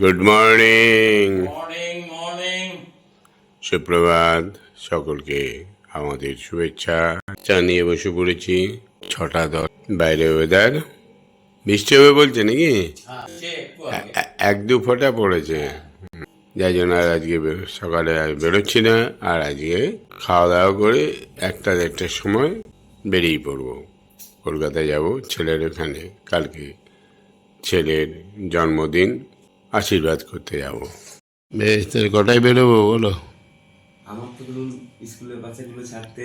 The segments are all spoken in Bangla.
গুড মর্নিং সুপ্রভাত সকলকে আমাদের শুভেচ্ছা জানিয়ে বসে পড়েছি ছটা দশ বাইরে ওয়েদার বৃষ্টি হবে বলছে নাকি? এ- এক দু ফোঁটা পড়েছে। যাই জন্য আর আজকে সকালে আর বেরোচ্ছি না। আর আজকে খাওয়া দাওয়া করে একটা দেড়টার সময় বেরিয়ে পড়ব। কলকাতায় যাব ছেলের ওখানে। কালকে ছেলের জন্মদিন। আশীর্বাদ করতে যাব। বেশ তাহলে কটায় বেরোবো বলো? আমার তো ধরুন স্কুলের বাচ্চাগুলো ছাড়তে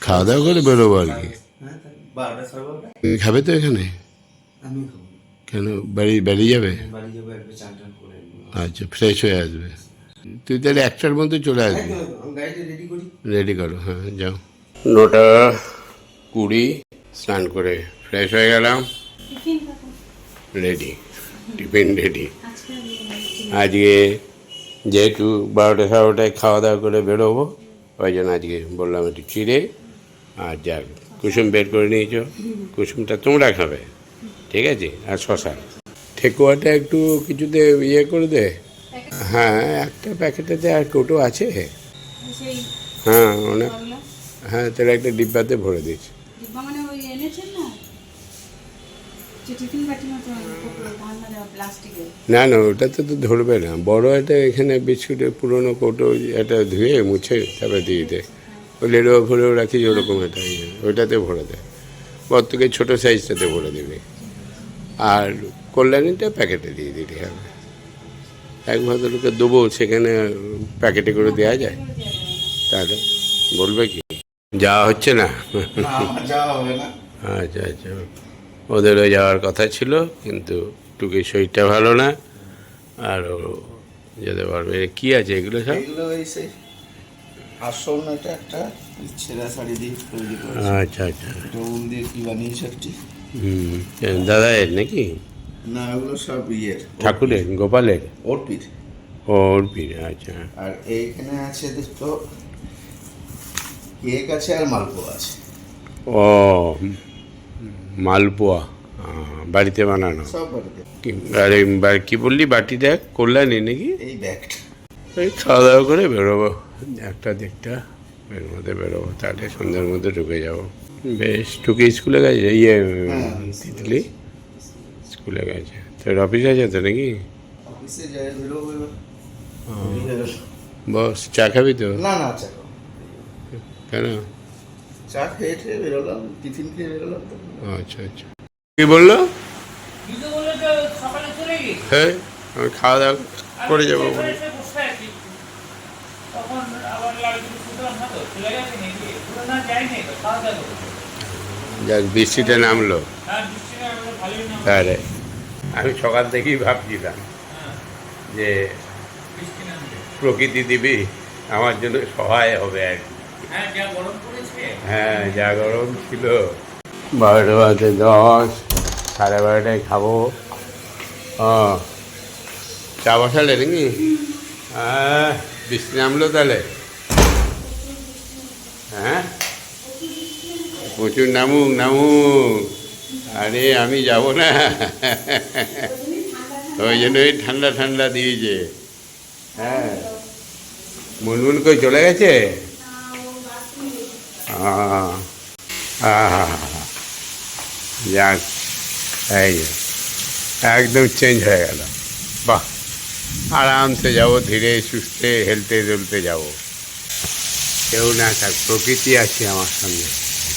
খাওয়া দাওয়া করে বেরোবো আর কি। হ্যাঁ খাবে তো এখানে? কেন বাড়ি বেরিয়ে যাবে? বাড়ি যাব। আচ্ছা ফ্রেশ হয়ে আসবে। তুই তাহলে একটার মধ্যে চলে আসবি। রেডি করো। হ্যাঁ যাও। নটা কুড়ি স্নান করে ফ্রেশ হয়ে গেলাম। রেডি টিফিন রেডি আজকে যেহেতু বারোটা সারোটায় খাওয়া দাওয়া করে বেরোবো ওই জন্য আজকে বললাম একটু চিড়ে আর যাক কুসুম বের করে নিয়েছো। কুসুমটা তোমরা খাবে ঠিক আছে? আর শশা। ঠেকুয়াটা একটু কিছুতে ইয়ে করে দে। হ্যাঁ একটা প্যাকেটেতে আর টোটো আছে। হ্যাঁ অনেক হ্যাঁ তাহলে একটা ডিব্বাতে ভরে দিচ্ছি। না দেওয়া না না ওটাতে তো ধরবে না। বড় একটা এখানে বিস্কুটের পুরোনো কৌটো এটা ধুয়ে মুছে তারপরে দিয়ে দে। ওই লেডো ভরেও রাখি ওরকম একটা ইয়ে। ওইটাতে ভরে দেয় বর থেকে ছোটো সাইজটাতে ভরে দেবে। আর কল্যাণীটা প্যাকেটে দিয়ে দিতে হবে। এক ভদ্রলোকে দেবো সেখানে প্যাকেটে করে দেওয়া যায়। তাহলে বলবে কি? যাওয়া হচ্ছে না? না আমার না। আচ্ছা আচ্ছা। ওদেরও যাওয়ার কথা ছিল কিন্তু টুকি শরীরটা ভালো না। আর যেতে পারবে। কি আছে এগুলো সব? এগুলো আসল এটা একটা ছেঁড়া শাড়ি দিয়ে তৈরি করেছে। আচ্ছা আচ্ছা। এটা উল দিয়ে কি বানিয়েছে একটি হুম দাদা এর নাকি? না ওগুলো সব ইয়ের ঠাকুরের গোপালের? অর্পির আচ্ছা। আর এইখানে আছে দুটো কেক আছে আর মালপোয়া আছে। ও মালপোয়া বাড়িতে বানানো। সব বাড়িতে। কি আরে কি বললি? বাটিটা কল্যাণী নাকি? এই ব্যাগটা। এই খাওয়া দাওয়া করে বেরোবো। একটা দিকটা এর মধ্যে বেরোবো তাহলে সন্ধ্যার মধ্যে ঢুকে যাব। বেশ টুকি স্কুলে গেছে? ইয়ে হ্যাঁ। তিতলি? স্কুলে গেছে। তোর অফিস আছে তো নাকি। বস চা খাবি তো? না না চা কেন? চা খেয়ে খেয়ে বেরোলাম টিফিন খেয়ে বেরোলাম আচ্ছা আচ্ছা। কি বলল? হ্যাঁ আমি খাওয়া দাওয়া করে যাব বলে। যাক বৃষ্টিটা নামলো। হ্যাঁ তাহলে আমি সকাল থেকেই ভাবছিলাম হ্যাঁ। যে প্রকৃতি দিবি আমার জন্য সহায় হবে আর কি। হ্যাঁ যা গরম পড়েছে। হ্যাঁ যা গরম ছিল। বারোটা বাজে দশ সাড়ে বারোটায় খাব। ও চা বসালে নাকি? হ্যাঁ বৃষ্টি নামলো তাহলে। হ্যাঁ? প্রচুর নামুক নামুক। আরে আমি যাব না। ওই জন্যই ঠান্ডা ঠান্ডা দিয়েছে। হ্যাঁ। মুনমুন কই চলে গেছে? যাক, এই একদম চেঞ্জ হয়ে গেল। বাহ, আরামসে যাব, ধীরে সুস্থে, হেলতে দুলতে যাব। কেউ না থাক, প্রকৃতি আছে আমার সঙ্গে।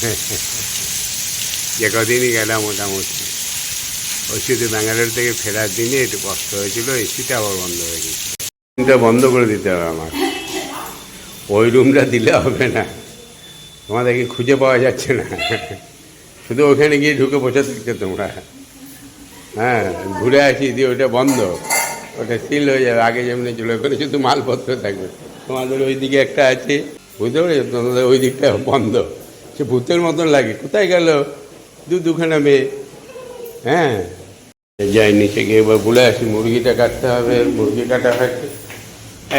যে কদিনই গেলাম মোটামুটি। ওই শুধু ব্যাঙ্গালোর থেকে ফেরার দিনে একটু কষ্ট হয়েছিল এসিটা আবার বন্ধ হয়ে গেছে। রুমটা বন্ধ করে দিতে হবে আমার ওই রুমটা দিলে হবে না। তোমাদেরকে খুঁজে পাওয়া যাচ্ছে না। শুধু ওখানে গিয়ে ঢুকে বসে থাকছো তোমরা। হ্যাঁ ঘুরে আসি দিয়ে ওটা বন্ধ। ওটা সিল হয়ে যাবে। আগে যেমনি ছিল ওখানে শুধু মালপত্র থাকবে। তোমাদের ওই দিকে একটা আছে। বুঝতে পেরেছ? তোমাদের ওই দিকটা বন্ধ। সে ভূতের মতন লাগে। কোথায় গেল? দু দুখানা মেয়ে। হ্যাঁ। যাই, নিচে গিয়ে এবার বলে আসি, মুরগিটা কাটতে হবে। মুরগি কাটা হয়েছে।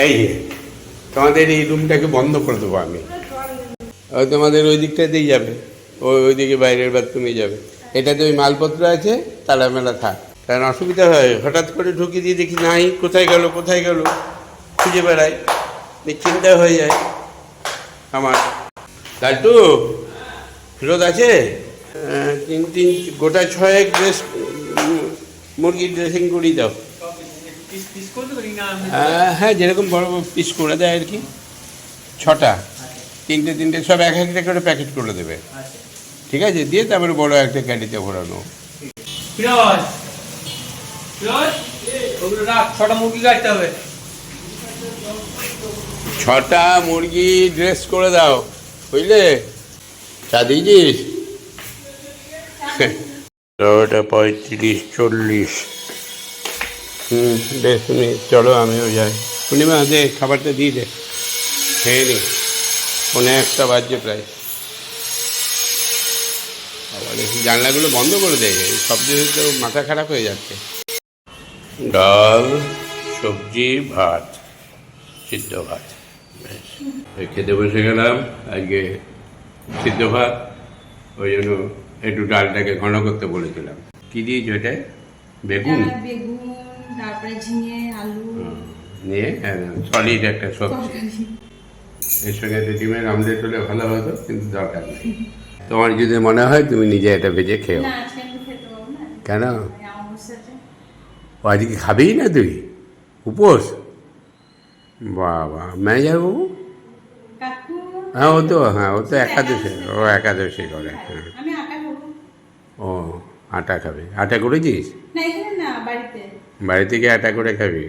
এই তোমাদের এই রুমটাকে বন্ধ করে দেবো আমি। তোমাদের ওই দিকটাতেই যাবে। ওই ওইদিকে বাইরের বাথরুমে যাবে। এটাতে ওই মালপত্র আছে তালা মেলা থাক। কারণ অসুবিধা হয় হঠাৎ করে ঢুকিয়ে দিয়ে দেখি নাই কোথায় গেল কোথায় গেল? খুঁজে বেড়াই চিন্তা হয়ে যায় আমার। লাল্টু ফেরত আছে? তিন তিন গোটা ছয়েক ড্রেস মুরগির ড্রেসিং করিয়ে দাও। করে না আহ, হ্যাঁ যেরকম বড় বড় পিস করে দেয় আর কি। ছটা। তিনটে তিনটে সব এক একটা করে প্যাকেট করে দেবে। আচ্ছা। ঠিক আছে? দিয়ে তারপরে বড় একটা ক্যান্ডিতে ভরানো। ছটা মুরগি কাটতে হবে। ছটা মুরগি ড্রেস করে দাও বুঝলে? চা দিয়েছিস ওটা পঁয়ত্রিশ চল্লিশ। হুম বেশ তুমি চলো আমিও যাই। পূর্ণিমা দে খাবারটা দিয়ে দে। খেয়ে নি। পনেরো একটা বাজছে প্রায়। আবার এই জানলাগুলো বন্ধ করে দেয়। এই শব্দ তো মাথা খারাপ হয়ে যাচ্ছে। ডাল সবজি ভাত সিদ্ধ ভাত। বেশ। খেতে বসে গেলাম। আজকে সিদ্ধ ভাত ওই জন্য একটু ডালটাকে ঘন করতে বলেছিলাম। কি দিয়েছ এটায় বেগুন? বেগুন তারপরে ঝিঙে আলু। নিয়ে সলিড একটা সবজি। এর সঙ্গে একটা ডিমের আমলেট হলে ভালো হতো কিন্তু দরকার নেই। তোমার যদি মনে হয় তুমি নিজে এটা ভেজে খেও। কেন? ও আজকে খাবেই না তুই? উপোস? বাবা ম্যানেজার বাবু? হ্যাঁ ও তো হ্যাঁ ও তো একাদশী ও একাদশী করে হ্যাঁ। ও আটা খাবে। আটা করেছিস? বাড়ি থেকে আটা করে খাবি?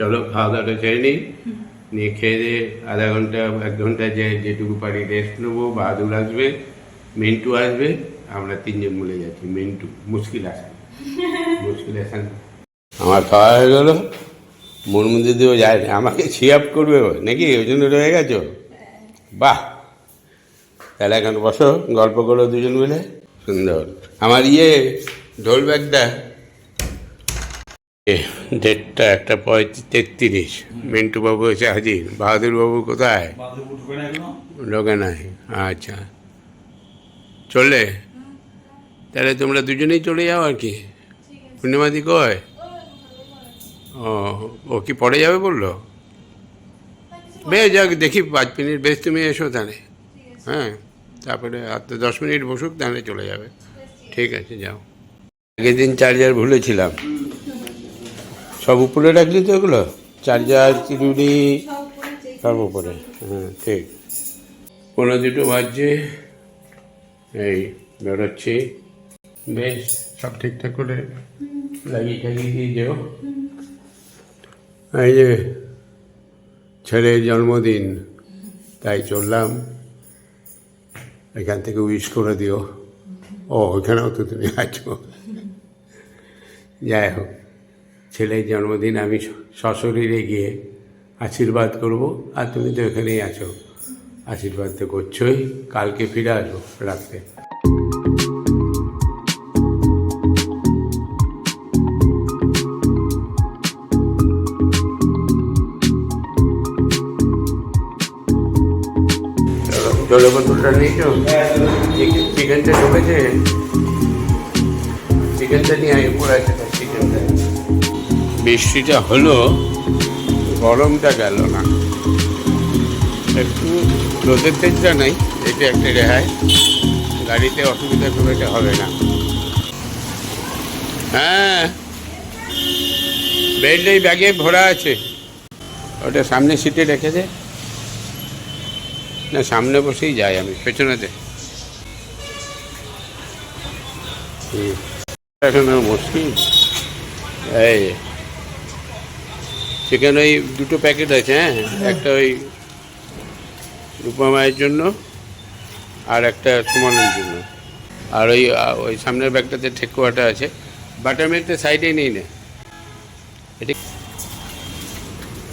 চলো খাওয়া দাওয়াটা খেয়ে নিই নিয়ে খেয়ে দিয়ে আধা ঘণ্টা, এক ঘণ্টা যে যেটুকু পারি রেস্ট নেব, বাহাদুর আসবে, মিন্টু আসবে, আমরা তিনজন মিলে যাচ্ছি, মিন্টু, মুশকিল আসান মুশকিল আসান আমার খাওয়া হয়ে গেল। মুরমুদি দিদিও যায় আমাকে সিয়াপ করবে নাকি? ওই জন্য রয়ে গেছো? বাহ! তাহলে এখন বসো, গল্প করো দুজন মিলে। সুন্দর। আমার ইয়ে ঢোল ব্যাগটা ডেটটা একটা পঁয়ত্রিশ, তেত্রিশ। মিন্টু বাবু এসে হাজির। বাহাদুর বাবু কোথায়? ঢুকে নাই। আচ্ছা। চললে তাহলে তোমরা দুজনেই চলে যাও আর কি? পূর্ণিমাদি কয়? ও ও কি পরে যাবে বলল? বেশ, যাক, দেখি পাঁচ মিনিট। বেশ, তুমি এসো তাহলে। হ্যাঁ তারপরে আর তো দশ মিনিট বসুক, তাহলে চলে যাবে। ঠিক আছে, যাও। আগের দিন চার্জার ভুলেছিলাম। সব উপরে রাখলি তো ওগুলো চার্জার চিরুনি সব উপরে। হ্যাঁ ঠিক। পনেরো দুটো বাজছে এই, বেরোচ্ছি। বেশ, সব ঠিকঠাক করে লাগিয়ে টাগিয়ে দিয়ে যেও। এই যে, ছেলের জন্মদিন, তাই চললাম। এখান থেকে উইশ করে দিও। ও, ওখানেও তো তুমি আছো। যাই হোক। ছেলের জন্মদিন আমি সশরীরে গিয়ে আশীর্বাদ করব। আর তুমি তো এখানেই আছো। আশীর্বাদ তো করছোই। কালকে ফিরে আসব রাত্রে। জলের বোতলটা নিয়েছো? চিকেন- চিকেনটা ঢুকেছে। চিকেনটা নিয়ে আয় উপরে আছে। চিকেনটা বৃষ্টিটা হলো, গরমটা গেল না। একটু রোদের তেজটা নাই, এটা একটা রেহাই। গাড়িতে অসুবিধা খুব একটা হবে না। হ্যাঁ বেল্ট এই ব্যাগে ভরা আছে। ওটা সামনে সিটে রেখে দে। না, সামনে বসেই যাই আমি পেছনেতে। এখন মুশকিল এই সেখানে ওই দুটো প্যাকেট আছে হ্যাঁ? একটা ওই রূপা মায়ের জন্য আর একটা সুমনের জন্য। আর ওই ওই সামনের ব্যাগটাতে ঠেকুয়াটা আছে। বাটার মিল্কটা সাইডেই নেই না। এটা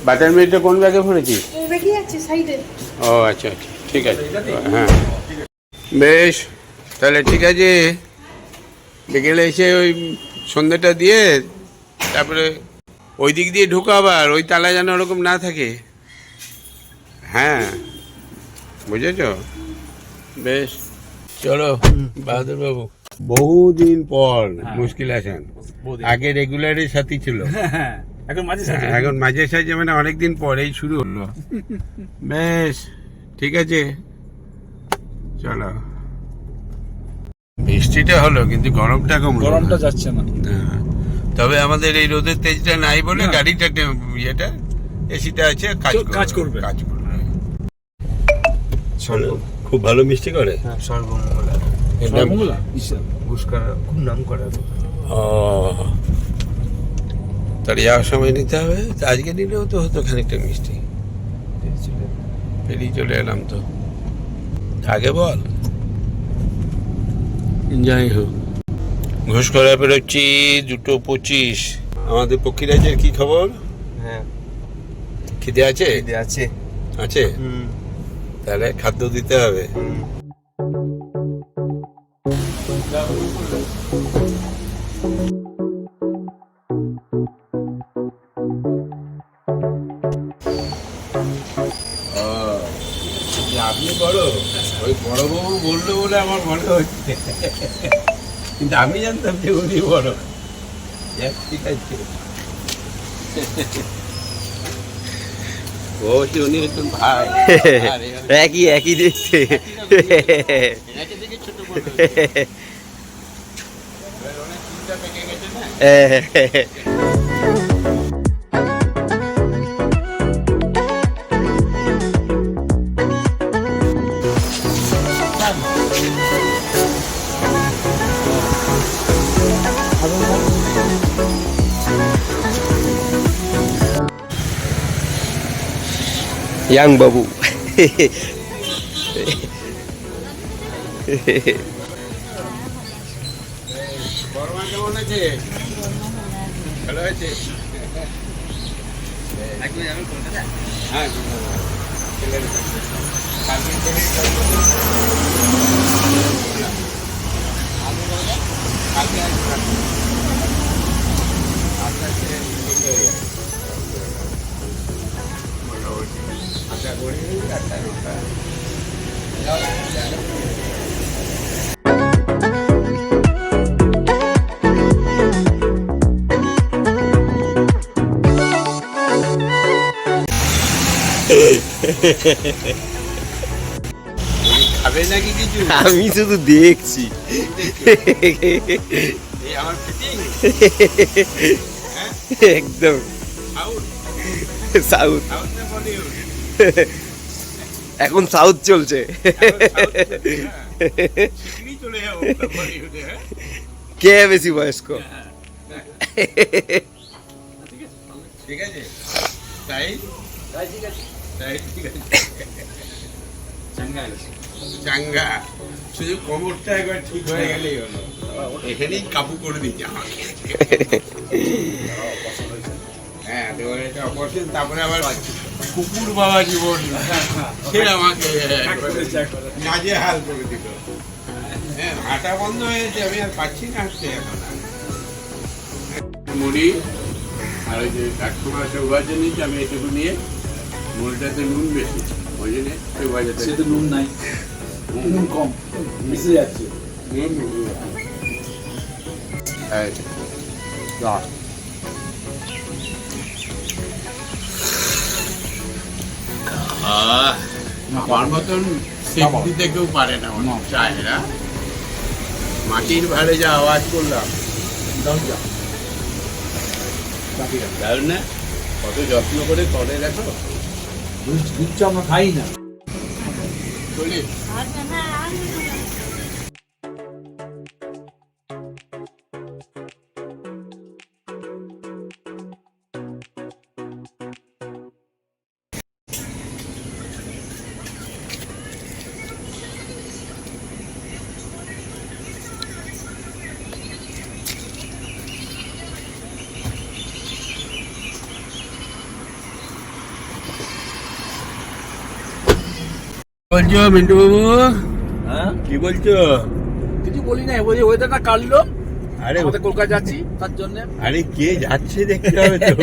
বাটার মিল্কটা কোন ব্যাগে ভরেছিস? সাইডে ও আচ্ছা আচ্ছা। ঠিক আছে। হ্যাঁ। বেশ তাহলে ঠিক আছে। বিকেলে এসে ওই সন্ধ্যাটা দিয়ে তারপরে ওই দিক দিয়ে ঢুকো আবার ওই তালা যেন ওরকম না থাকে। হ্যাঁ বুঝেছ? বেশ চলো বাহাদুর বাবু বহুদিন পর হ্যাঁ। মুশকিল আছেন। আগে রেগুলারের সাথী ছিল। হ্যাঁ, এখন মাঝে সাঝে। এখন মাঝে সাঝে মানে অনেকদিন পরেই শুরু হলো। বেশ ঠিক আছে। চলো। বৃষ্টিটা হলো কিন্তু গরমটা কমলো না। গরমটা যাচ্ছে না। হ্যাঁ। তবে আমাদের এই রোদের তেজটা নাই বলে গাড়িটা ইয়েটা এসিটা আছে কাজ কাজ করবে। কাজ করবে। খুব ভালো মিষ্টি করে। হ্যাঁ সর্বমঙ্গলা। সর্বমঙ্গলা? পুষ্কার খুব নাম করা ও। তাহলে যাওয়ার সময় নিতে হবে। আজকে নিলেও তো হতো খানিকটা মিষ্টি। পেরিয়ে চলে এলাম তো। আগে বল। যাই হোক। ঘুষ করা বেরোচ্ছি দুটো পঁচিশ। আমাদের পক্ষীরাজের কি খবর? হ্যাঁ। খিদে আছে? খিদে আছে। আছে? হুম। তাহলে খাদ্য দিতে হবে। আপনি বড়? ওই বড় বাবু বলল বলে আমার মনে হচ্ছে। কিন্তু আমি জানতাম যে উনি বড়। ঠিক আছে। ও সে উনি একজন ভাই। একই একই দেখছে ছোট ইয়াং বাবু হ্যাঁ খাবে নাকি কিছু আমি শুধু দেখছি। একদম। সাউথ। এখন সাউথ চলছে। কে বেশি বয়স্ক? ঠিক আছে। তাই? ঠিক আছে চাঙ্গা। শুধু কোমরটা একবার ঠিক হয়ে গেলেই হলো। এখানেই কাবু করে দিচ্ছে হ্যাঁ আমাকে হাল করে হ্যাঁ হাঁটা বন্ধ হয়েছে, আমি আর পাচ্ছি না মুড়ি আর। ওই যে সব ভাজা নিচ্ছে, আমি এটুকু নিয়ে মুড়িটাতে নুন বেশি। ওই জন্য একটু ভাজাতে সে নুন নাই। নুন। কম মিশে যাচ্ছে। নুন আহ, আমার মতন কেউ পারে না মাটির ভারে যা আওয়াজ করলাম। দারুণ না কত যত্ন করে তলে দেখো দুধ চা আমরা খাই না চলে বলছো মিন্টু বাবু? হ্যাঁ? কি বলছো? কিছু বলি না বলি ওয়েদারটা কাটলো আরে আমাদের কলকাতা যাচ্ছি তার জন্য। আরে কে যাচ্ছে দেখতে হবে তো?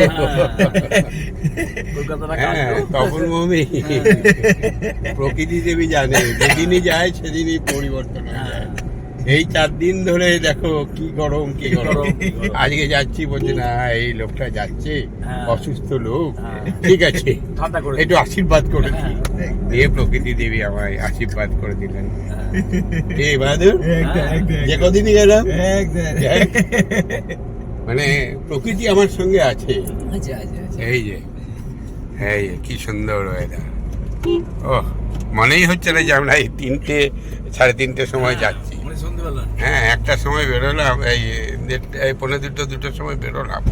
কলকাতাটা হ্যাঁ কাটলো তপন মমি। প্রকৃতি দেবী জানে যেদিনই যায় সেদিনই পরিবর্তন হয়ে যায়। এই চার দিন ধরে দেখো কি গরম কি গরম। আজকে যাচ্ছি বলছে না এই লোকটা যাচ্ছে হ্যাঁ। অসুস্থ লোক। হ্যাঁ। ঠিক আছে একটু আশীর্বাদ করে দিই। হ্যাঁ। দিয়ে প্রকৃতি দেবী আমায় আশীর্বাদ করে দিলেন। এ বাহাদুর? যে কদিনই গেলাম। মানে প্রকৃতি আমার সঙ্গে আছে। আচ্ছা আচ্ছা আচ্ছা। এই যে এই যে কি সুন্দর ওয়েদার ও মনেই হচ্ছে না যে আমরা এই তিনটে সাড়ে তিনটের সময় যাচ্ছি। হ্যাঁ একটার সময় বেরোলাম এই দেড়টা- এই পনেরো দুটো দুটোর সময় বেরোলাম।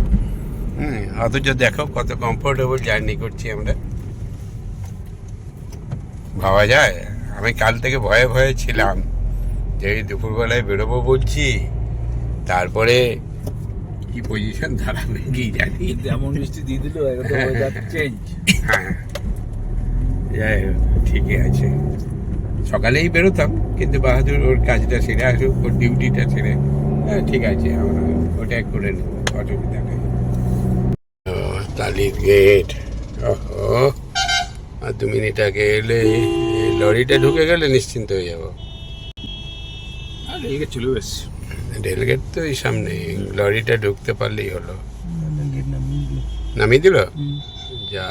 হুম অথচ দেখো কত কমফোর্টেবল জার্নি করছি আমরা। ভাবা যায় আমি কাল থেকে ভয়ে ভয়ে ছিলাম যে এই দুপুরবেলায় বেরোবো বলছি তারপরে কি পজিশন দাঁড়াবে কি জানি। এমন মিষ্টি দিয়ে দিল চেঞ্জ হ্যাঁ যাই হোক ঠিকই আছে। সকালেই বেরোতাম। কিন্তু বাহাদুর ওর কাজটা সেরে আসুক ওর ডিউটিটা সেরে। হ্যাঁ ঠিক আছে আমরা ওটাই করে নেব অসুবিধা নেই। ও, টালির গেট ওহো আর দু মিনিট আগে এলে লরিটা ঢুকে গেলে নিশ্চিন্ত হয়ে যাব। আর এদিকে চলে এসছি রেলগেট তো এই সামনে লরিটা ঢুকতে পারলেই হলো। নামিয়ে দিল। যা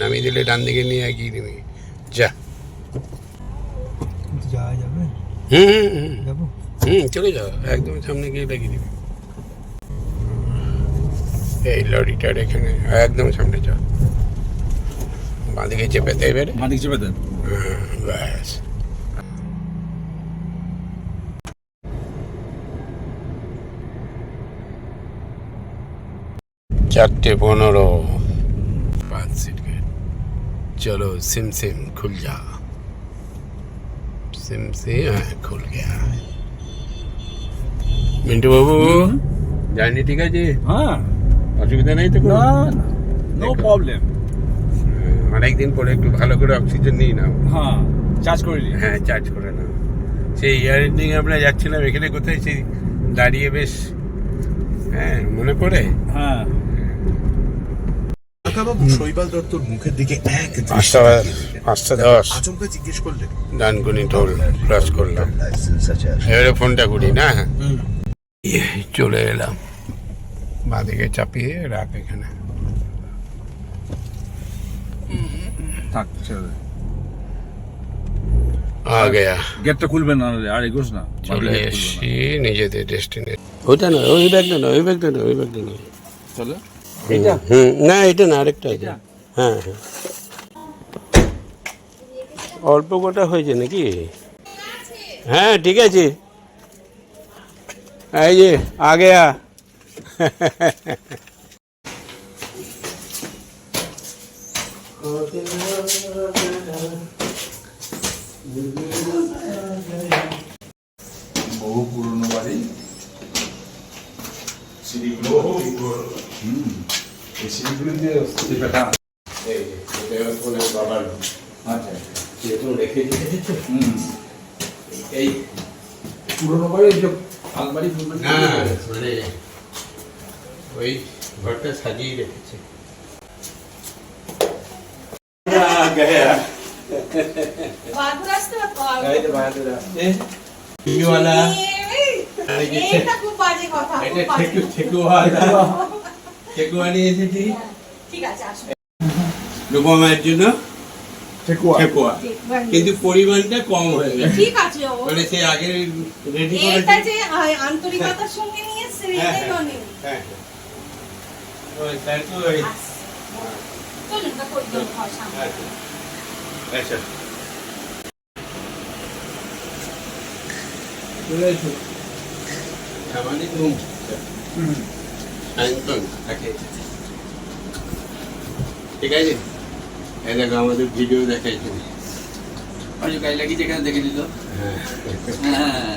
নামিয়ে দিলে ডান দিকে নিয়ে দিবি যা যাওয়া যাবে হুম হুম হুম। চলে যাও। একদম সামনে গিয়ে লাগিয়ে দিবে। এই লরিটা এখানে। একদম সামনে যাও বাঁদিকে চেপে দেয় এবারে। বাঁদিকে চেপে দেন ব্যাস। চারটে পনেরো। পাঁচ সিট চলো সিম সিম খুল যা सिम से हाँ, खुल गया মিন্টু বাবু জার্নি ঠিক আছে হ্যাঁ অসুবিধা নেই তো কোনো? না নো প্রবলেম অনেকদিন পরে একটু ভালো করে অক্সিজেন নিই নাও হ্যাঁ চার্জ করে নি হ্যাঁ চার্জ করে নাও সেই ইয়ার এন্ডিং আমরা যাচ্ছিলাম এখানে কোথায় সেই দাঁড়িয়ে বেশ হ্যাঁ মনে পড়ে হ্যাঁ কাকাবাবু শৈবাল দত্তর মুখের দিকে এক পাঁচটা পাঁচটা দশ। আচমকা জিজ্ঞেস করলেন। ডানকুনি ক্রস করলাম। এবারে ফোনটা করি না? চলে এলাম। বাঁদিকে চাপিয়ে রাখ এখানে। থাক ছেড়ে আ গেয়া। গেটটা খুলবেন না আর এগোস না। চলে এসছি নিজেদের ডেস্টিনে ওইটা না ওই ব্যাগটা না ওই ব্যাগটা না ওই ব্যাগটা না। চলে? হুম না এটা না আরেকটা আছে হ্যাঁ হ্যাঁ অল্প কটা হয়েছে নাকি হ্যাঁ ঠিক আছে এই যে আগে আ বহু পুরনো বাড়ি সিঁড়িগুলো হুম এই সিঁড়িগুলো দিয়ে চিপেটা এই যে, এটা বাবার আচ্ছা যেহেতু রেখে দিয়েছে হুম এই পুরনো বাড়ি যে আলমারি ফুলমারি না মানে ওই ঘরটা সাজিয়ে রেখেছে। বাহাদুর আসতে বাহাদুর আসছে টিভিওয়ালা এই খুব বাজে কথা এটা। ঠেকু ঠেকুয়ালা। ঠেকুয়া নিয়ে এসেছি। ঠিক আছে আসুন। রূপমায়ের জন্য ঠেকুয়া ঠেকুয়া কিন্তু পরিমাণটা কম হয়ে গেছে। ঠিক আছে ও মানে সে আগে রেডি এটা করেছে যে আন্তরিকতার সঙ্গে নিয়ে এসছে হ্যাঁ, এটাই হ্যাঁ। অনেক। হ্যাঁ ওই চলুন করে সামনে। আচ্ছা চলে এসো। থাকে ঠিক আছে এই দেখো আমাদের ভিডিও দেখাইছে গাড়ি যেখানে দেখে দিল হ্যাঁ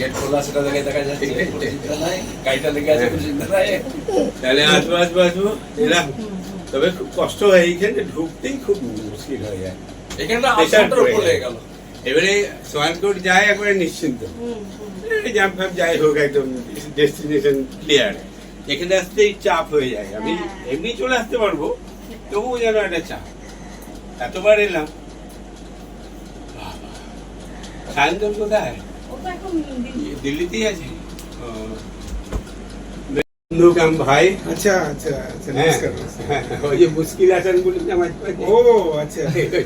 গেট খোলা সেটা দেখে দেখা যাচ্ছে কোনো চিন্তা নাই গাড়িটা লেগে আছে কোনো চিন্তা নাই তাহলে আসব আসব আসব এরা তবে খুব কষ্ট হয় এইখানে ঢুকতেই খুব মুশকিল হয়ে যায় এখানটা। হয়ে গেল এবারে সোয়ানকোট যায় একবারে নিশ্চিন্ত। জ্যাম ফ্যাম যাই হোক একদম ডেস্টিনেশন ক্লিয়ার এখানে আসতেই চাপ হয়ে যায়। আমি হ্যাঁ। এমনি চলে আসতে পারব তবুও যেন একটা চাপ। এতবার এলাম। সায়ন্তন কোথায়? দিল্লিতেই আছে। ও। বন্ধু ভাই। আচ্ছা আচ্ছা আচ্ছা হ্যাঁ। নমস্কার নমস্কার। হ্যাঁ, ওই যে মুশকিল বলি। ও আচ্ছা। আচ্ছা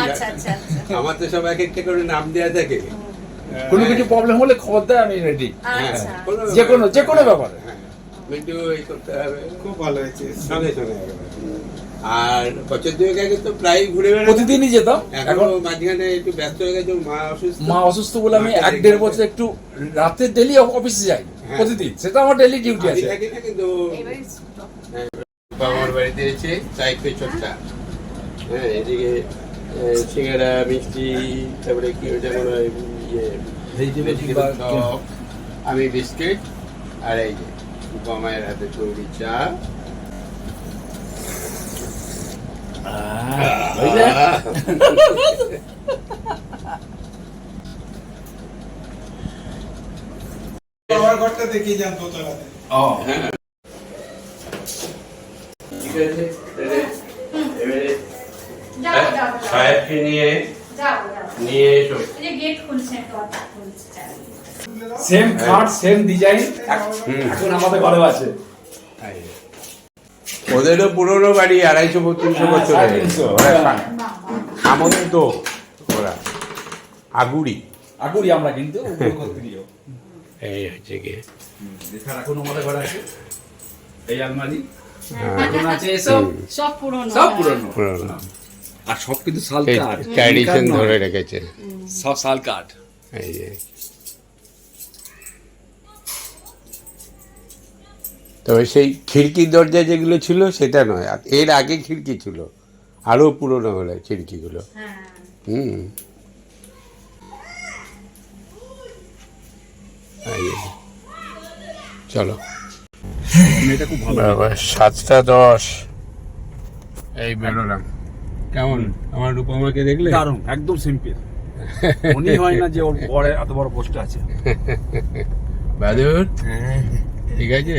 হাসান। আচ্ছা আচ্ছা। আমার তো সব এক একটা করে নাম দেওয়া থাকে। কোনো কিছু প্রবলেম হলে খবর দেয় আমি রেডি হ্যাঁ, আচ্ছা যে কোনো যে কোনো ব্যাপারে। হ্যাঁ, এই করতে হবে। খুব ভালো হয়েছে। সঙ্গে সঙ্গে আর বছর দুয়েক আগে তো প্রায় ঘুরে বেড়াতাম। প্রতিদিনই যেতাম। এখন মাঝখানে একটু ব্যস্ত হয়ে গেছে মা অসুস্থ। মা অসুস্থ বলে আমি এক দেড় বছর একটু রাতে ডেলি অফিসে যাই হ্যাঁ। প্রতিদিন সেটা আমার ডেলি ডিউটি আমি আছে। থাকি কিন্তু এবারে বাবার বাড়িতে এসে চাই পেছনটা। হ্যাঁ এদিকে এ, সিঙ্গাড়া মিষ্টি তারপরে কি মনে হয় ইয়ে আমি বিস্কিট আর এই যে গমায়ের হাতে তৈরি চা। ঘরটা দেখিয়ে যান দোতলাতে। ঠিক আছে এবারে সাহেবকে নিয়ে নিয়ে এসো। সেম খাট সেম ডিজাইন এখন আমাদের আছে। ওদেরও পুরোনো বাড়ি আড়াইশো তিনশো হ্যাঁ, বছর সাড়ে তিনশো। সামন্ত ওরা। আগুড়ি। আগুরি আমরা কিন্তু এই হচ্ছে গিয়ে। এখন আমাদের ঘরে আছে। এই আলমারি। হ্যাঁ। এখন আছে এসব সব পুরনো। সব পুরনো। পুরোনো। আর সব কিন্তু শাল এই কাঠ ট্র্যাডিশন ধরে রেখেছে সব শাল কাঠ এই যে। তবে সেই খিড়কির দরজা যেগুলো ছিল সেটা নয়। আর এর আগে খিড়কি ছিল। আরও পুরনো হলো খিড়কিগুলো। হ্যাঁ। হুম। চলো। সাতটা দশ। এই বেরোলাম কেমন? আমার রূপমাকে দেখলে? দারুণ একদম সিম্পল মনে হয় না যে ওর বড় এত বড় পোস্ট আছে। বাদুর? ঠিক আছে?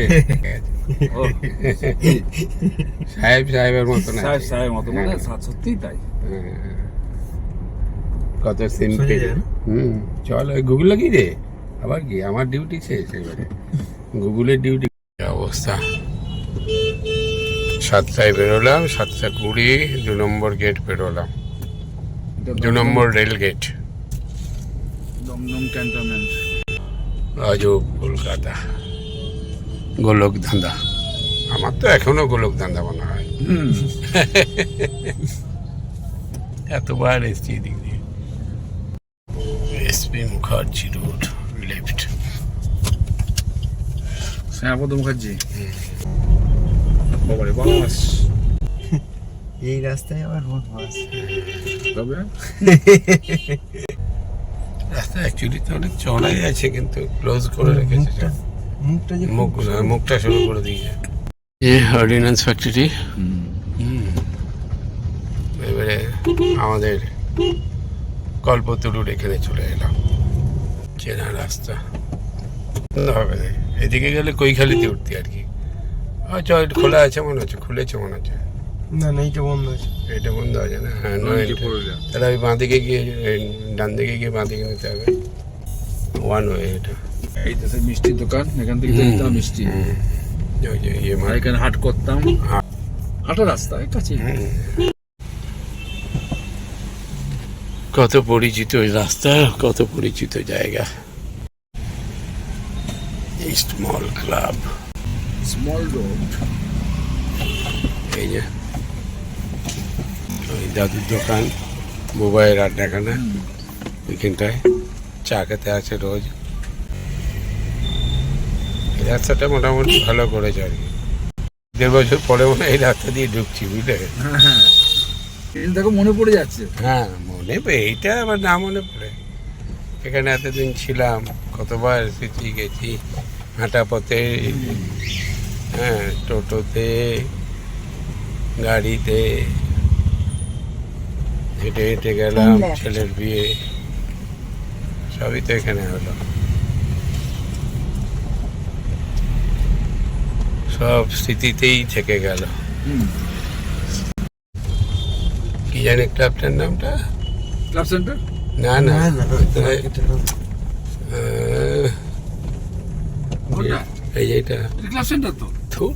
সাহেব সাহেবের মতো না। সাহেব সাহেব মতো মানে সত্যিই তাই। কত সিম্পল হুম চল গুগল লাগিয়ে দে। আবার কি আমার ডিউটি শেষ এবারে। গুগলের ডিউটি অবস্থা? সাতটায় বেরোলাম সাতটা কুড়ি দু নম্বর গেট বেরোলাম। দু নম্বর রেল গেট দমদম ক্যান্টনমেন্ট রাজব কলকাতা। গোলক ধান্দা আমার তো এখনও গোলক ধান্দা মনে হয়। এতবার এসছি এদিক দিয়ে। SP Mukherjee road. Left Shyamapada Mukherjee. বাবারে বাস এই রাস্তায় আবার রোড বাস। তবে? রাস্তা অ্যাকচুয়ালি তো অনেক চড়াই আছে কিন্তু ক্লোজ করে রেখেছে। মুখটা যে মুখ মুখটা শুরু করে দিয়েছে। এ অর্ডিন্যান্স ফ্যাক্টরি এবারে আমাদের কল্পতরুর এখানে চলে এলাম। চেনা রাস্তা। হবে। না এদিকে গেলে কৈখালিতে উঠতি আর কি। আচ্ছা খোলা আছে মনে হচ্ছে খুলেছে মনে হচ্ছে। না না এইটা বন্ধ আছে। এটা বন্ধ আছে না? হ্যাঁ নয় তাহলে ওই বাঁ দিকে গিয়ে ডান দিকে গিয়ে বাঁ দিকে নিতে হবে। ওয়ান ওয়ে এটা। এই তো সেই মিষ্টির দোকান এখান থেকে দেখতাম মিষ্টি। ওই যে ইয়ে এখানে হাট করতাম। হাট। হাঁটো রাস্তা কাছে কত পরিচিত রাস্তা কত পরিচিত জায়গা। East mall club small road এই যে ওই দাদুর দোকান মোবাইল আড্ডাখানা ওইখানটায় চা খেতে আছে রোজ। এই রাস্তাটা মোটামুটি ভালো করেছে আর কি। দেড় বছর পরে মনে হয় এই রাস্তা দিয়ে ঢুকছি বুঝলে? দেখো মনে পড়ে যাচ্ছে। হ্যাঁ মনে পড়ে এইটা আবার না মনে পড়ে। এখানে এতদিন ছিলাম কতবার এসেছি গেছি হাঁটা পথে হ্যাঁ টোটোতে গাড়িতে হেঁটে হেঁটে গেলাম ছেলের বিয়ে সবই তো এখানে হলো। সব স্মৃতিতেই থেকে গেল। হুম। কি জানি ক্লাবটার নামটা? ক্লাব সেন্টার না না। এই যে ক্লাব সেন্টার তো? থুর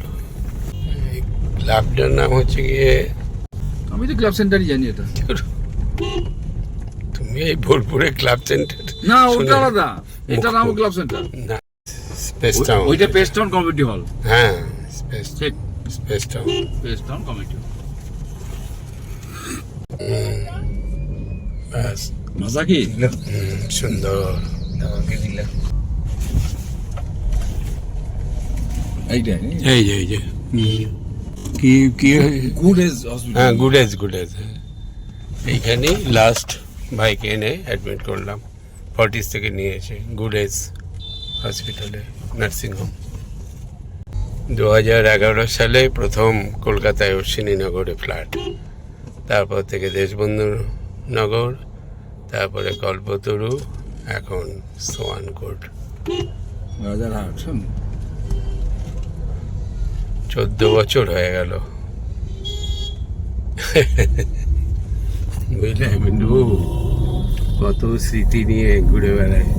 ক্লাবটার নাম হচ্ছে গিয়ে আমি তো ক্লাব সেন্টারই জানি এটা। তুমি এই বোলপুরে ক্লাব সেন্টার না ওটা আলাদা। এটা নাম ক্লাব সেন্টার না স্পেস টাউন ওইটা পেস্টন কমিটি হল হ্যাঁ স্পেস স্পেস টাউন কমিটি ব্যাস মজা কি সুন্দর এই যে এই যে। কি কি গুড এজ হ্যাঁ গুড এজ গুড এজ এইখানেই লাস্ট ভাইকে এনে অ্যাডমিট করলাম। ফর্টিস থেকে নিয়ে এসে গুড এজ হসপিটালে নার্সিংহোম দু হাজার এগারো সালে প্রথম কলকাতায় অশ্বিনীনগরে ফ্ল্যাট তারপর থেকে দেশবন্ধু নগর তারপরে কল্পতরু এখন সোয়ানকোট। রাজারহাট চোদ্দ বছর হয়ে গেল। বুঝলে মিন্টু কত স্মৃতি নিয়ে ঘুরে বেড়ায়।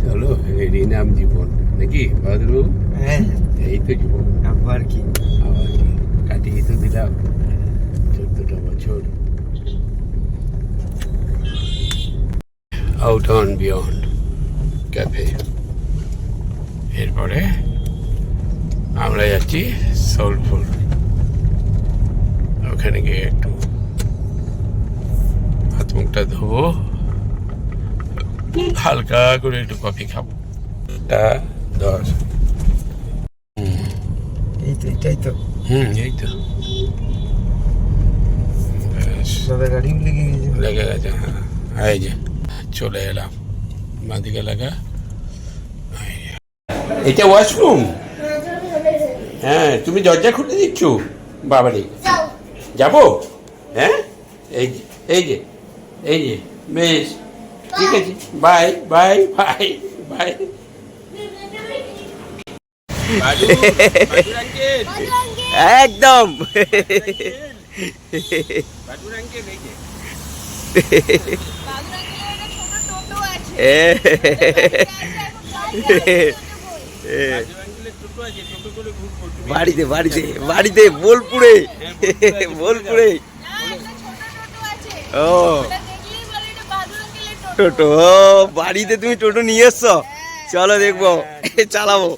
চলো এরই নাম জীবন নাকি ভদ্রু? হ্যাঁ। এই তো জীবন। আবার কি আবার কি কাটিয়ে তো দিলাম চোদ্দটা বছর আউট অন বিয়ন্ড ক্যাফে এরপরে আমরা যাচ্ছি সোলফুল ওখানে গিয়ে একটু হাত মুখটা ধোবো। হালকা করে একটু কফি খাব। টা দশ তো এটাই তো। হুম এই তো। দাদা গাড়ি লেগে গেছে। লেগে গেছে হ্যাঁ। এই যে চলে এলাম। বাঁদিকে লাগা। এটা ওয়াশরুম? হ্যাঁ তুমি দরজা খুলে দিচ্ছ? বাবারে। যাব? হ্যাঁ? এই যে এই যে এই যে বেশ। ঠিক আছে। Bye bye bye bye. একদম। বাড়িতে বাড়িতে বাড়িতে, বোলপুরে। বোলপুরে। ও। টোটো বাড়িতে তুমি টোটো নিয়ে এসছো? চলো দেখব, চালাবো।